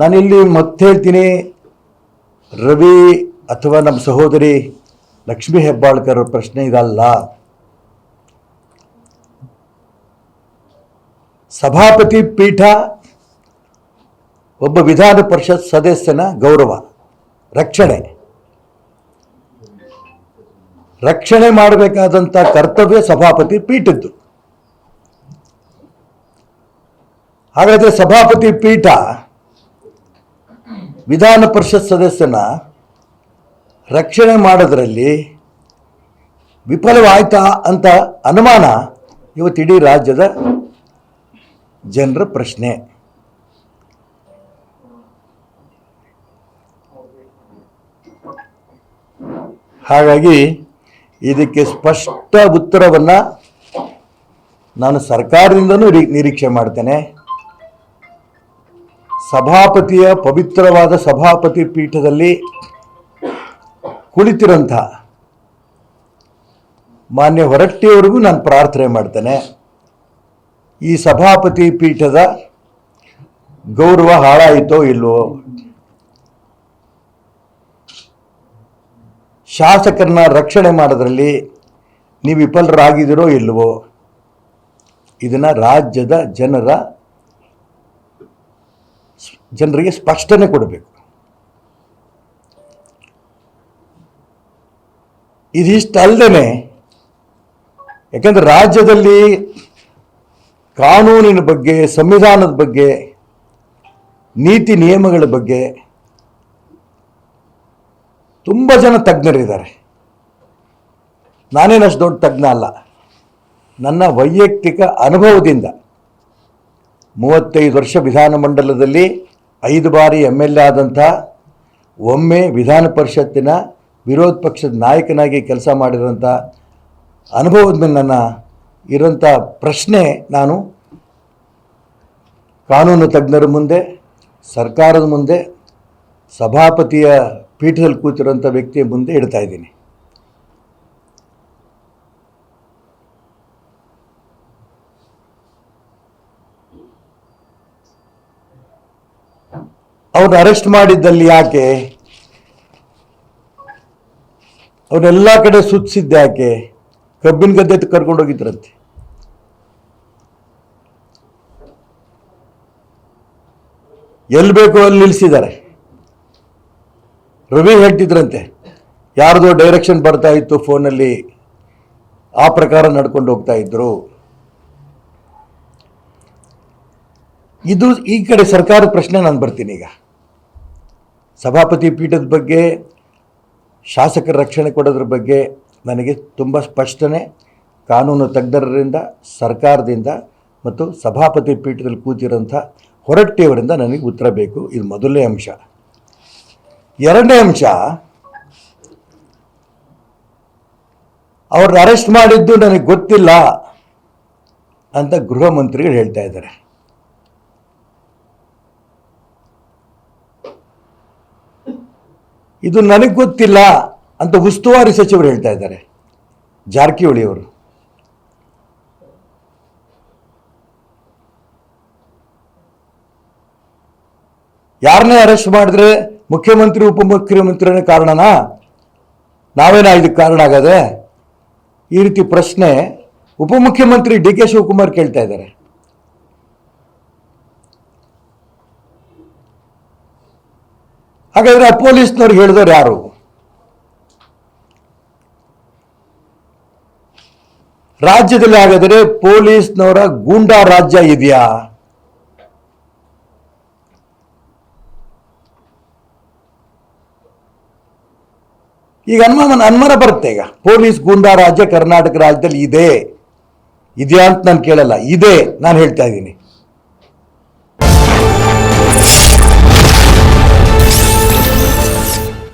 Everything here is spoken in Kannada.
ನಾನಿಲ್ಲಿ ಮತ್ತೆ ಹೇಳ್ತೀನಿ, ರವಿ ಅಥವಾ ನಮ್ಮ ಸಹೋದರಿ ಲಕ್ಷ್ಮೀ ಹೆಬ್ಬಾಳ್ಕರ್ ಪ್ರಶ್ನೆ ಇದಲ್ಲ. ಸಭಾಪತಿ ಪೀಠ ಒಬ್ಬ ವಿಧಾನ ಪರಿಷತ್ ಸದಸ್ಯನ ಗೌರವ, ರಕ್ಷಣೆ. ರಕ್ಷಣೆ ಮಾಡಬೇಕಾದಂಥ ಕರ್ತವ್ಯ ಸಭಾಪತಿ ಪೀಠದ್ದು. ಹಾಗಾದರೆ ಸಭಾಪತಿ ಪೀಠ ವಿಧಾನ ಪರಿಷತ್ ಸದಸ್ಯನ ರಕ್ಷಣೆ ಮಾಡೋದರಲ್ಲಿ ವಿಫಲವಾಯ್ತಾ ಅಂತ ಅನುಮಾನ ಇವತ್ತು ಇಡೀ ರಾಜ್ಯದ ಜನರ ಪ್ರಶ್ನೆ. ಹಾಗಾಗಿ ಇದಕ್ಕೆ ಸ್ಪಷ್ಟ ಉತ್ತರವನ್ನು ನಾನು ಸರ್ಕಾರದಿಂದನೂ ನಿರೀಕ್ಷೆ ಮಾಡ್ತೇನೆ. ಸಭಾಪತಿಯ ಪವಿತ್ರವಾದ ಸಭಾಪತಿ ಪೀಠದಲ್ಲಿ ಕುಳಿತಿರೋಂಥ ಮಾನ್ಯ ಹೊರಟ್ಟಿಯವರೆಗೂ ನಾನು ಪ್ರಾರ್ಥನೆ ಮಾಡ್ತೇನೆ. ಈ ಸಭಾಪತಿ ಪೀಠದ ಗೌರವ ಹಾಳಾಯಿತೋ ಇಲ್ವೋ? ಶಾಸಕರನ್ನ ರಕ್ಷಣೆ ಮಾಡೋದ್ರಲ್ಲಿ ನೀವು ವಿಫಲರಾಗಿದ್ದೀರೋ ಇಲ್ವೋ? ಇದನ್ನು ರಾಜ್ಯದ ಜನರ ಜನರಿಗೆ ಸ್ಪಷ್ಟನೆ ಕೊಡಬೇಕು. ಇದಿಷ್ಟಲ್ಲದೆ ಯಾಕೆಂದರೆ ರಾಜ್ಯದಲ್ಲಿ ಕಾನೂನಿನ ಬಗ್ಗೆ, ಸಂವಿಧಾನದ ಬಗ್ಗೆ, ನೀತಿ ನಿಯಮಗಳ ಬಗ್ಗೆ ತುಂಬ ಜನ ತಜ್ಞರಿದ್ದಾರೆ. ನಾನೇನಷ್ಟು ದೊಡ್ಡ ತಜ್ಞ ಅಲ್ಲ. ನನ್ನ ವೈಯಕ್ತಿಕ ಅನುಭವದಿಂದ ಮೂವತ್ತೈದು ವರ್ಷ ವಿಧಾನಮಂಡಲದಲ್ಲಿ ಐದು ಬಾರಿ ಎಂ ಎಲ್ ಎ ಆದಂಥ ಒಮ್ಮೆ ವಿಧಾನ ಪರಿಷತ್ತಿನ ವಿರೋಧ ಪಕ್ಷದ ನಾಯಕನಾಗಿ ಕೆಲಸ ಮಾಡಿರೋಂಥ ಅನುಭವದ ಮೇಲೆ ನನ್ನ ಇರೋಂಥ ಪ್ರಶ್ನೆ ನಾನು ಕಾನೂನು ತಜ್ಞರ ಮುಂದೆ, ಸರ್ಕಾರದ ಮುಂದೆ, ಸಭಾಪತಿಯ ಪೀಠದಲ್ಲಿ ಕೂತಿರೋಂಥ ವ್ಯಕ್ತಿಯ ಮುಂದೆ ಇಡ್ತಾ ಅವ್ರನ್ನ ಅರೆಸ್ಟ್ ಮಾಡಿದ್ದಲ್ಲಿ ಯಾಕೆ? ಅವನ್ನೆಲ್ಲ ಕಡೆ ಸುತ್ತಿಸಿದ್ದೆ ಯಾಕೆ? ಕಬ್ಬಿನ ಗದ್ದೆ ಕರ್ಕೊಂಡು ಹೋಗಿದ್ರಂತೆ. ಎಲ್ಲಿ ಬೇಕೋ ಅಲ್ಲಿ ನಿಲ್ಲಿಸಿದ್ದಾರೆ ರವಿ ಹೇಳ್ತಿದ್ರಂತೆ, ಯಾರ್ದೋ ಡೈರೆಕ್ಷನ್ ಬರ್ತಾ ಇತ್ತು ಫೋನಲ್ಲಿ, ಆ ಪ್ರಕಾರ ನಡ್ಕೊಂಡು ಹೋಗ್ತಾ ಇದ್ರು. ಇದು ಈ ಕಡೆ ಸರ್ಕಾರದ ಪ್ರಶ್ನೆ, ನಾನು ಬರ್ತೀನಿ ಈಗ. ಸಭಾಪತಿ ಪೀಠದ ಬಗ್ಗೆ, ಶಾಸಕರ ರಕ್ಷಣೆ ಕೊಡೋದ್ರ ಬಗ್ಗೆ ನನಗೆ ತುಂಬ ಸ್ಪಷ್ಟನೆ. ಕಾನೂನು ತಜ್ಞರಿಂದ, ಸರ್ಕಾರದಿಂದ ಮತ್ತು ಸಭಾಪತಿ ಪೀಠದಲ್ಲಿ ಕೂತಿರೋಂಥ ಹೊರಟ್ಟಿಯವರಿಂದ ನನಗೆ ಉತ್ತರ ಬೇಕು. ಇದು ಮೊದಲನೇ ಅಂಶ. ಎರಡನೇ ಅಂಶ, ಅವ್ರನ್ನ ಅರೆಸ್ಟ್ ಮಾಡಿದ್ದು ನನಗೆ ಗೊತ್ತಿಲ್ಲ ಅಂತ ಗೃಹ ಮಂತ್ರಿಗಳು ಹೇಳ್ತಾ ಇದ್ದಾರೆ. ಇದು ನನಗೆ ಗೊತ್ತಿಲ್ಲ ಅಂತ ಉಸ್ತುವಾರಿ ಸಚಿವರು ಹೇಳ್ತಾ ಇದ್ದಾರೆ. ಜಾರಕಿಹೊಳಿ ಅವರು. ಯಾರನ್ನೇ ಅರೆಸ್ಟ್ ಮಾಡಿದ್ರೆ ಮುಖ್ಯಮಂತ್ರಿ ಉಪಮುಖ್ಯಮಂತ್ರಿನೇ ಕಾರಣನಾ? ನಾವೇನಾ ಇದಕ್ಕೆ ಕಾರಣ ಆಗದೆ? ಈ ರೀತಿ ಪ್ರಶ್ನೆ ಉಪಮುಖ್ಯಮಂತ್ರಿ ಡಿ ಕೆ ಶಿವಕುಮಾರ್ ಕೇಳ್ತಾ ಇದ್ದಾರೆ. ಹಾಗಾದ್ರೆ ಆ ಪೊಲೀಸ್ನವ್ರಿಗೆ ಹೇಳಿದವ್ರು ಯಾರು? ರಾಜ್ಯದಲ್ಲಿ ಹಾಗಾದರೆ ಪೊಲೀಸ್ನವರ ಗೂಂಡಾ ರಾಜ್ಯ ಇದೆಯಾ? ಈಗ ಅನುಮಾನ ಅನುಮಾನ ಬರುತ್ತೆ ಈಗ. ಪೊಲೀಸ್ ಗೂಂಡಾ ರಾಜ್ಯ ಕರ್ನಾಟಕ ರಾಜ್ಯದಲ್ಲಿ ಇದೆ. ಇದೆಯಾ ಅಂತ ನಾನು ಕೇಳಲ್ಲ. ಇದೆ, ನಾನು ಹೇಳ್ತಾ ಇದ್ದೀನಿ.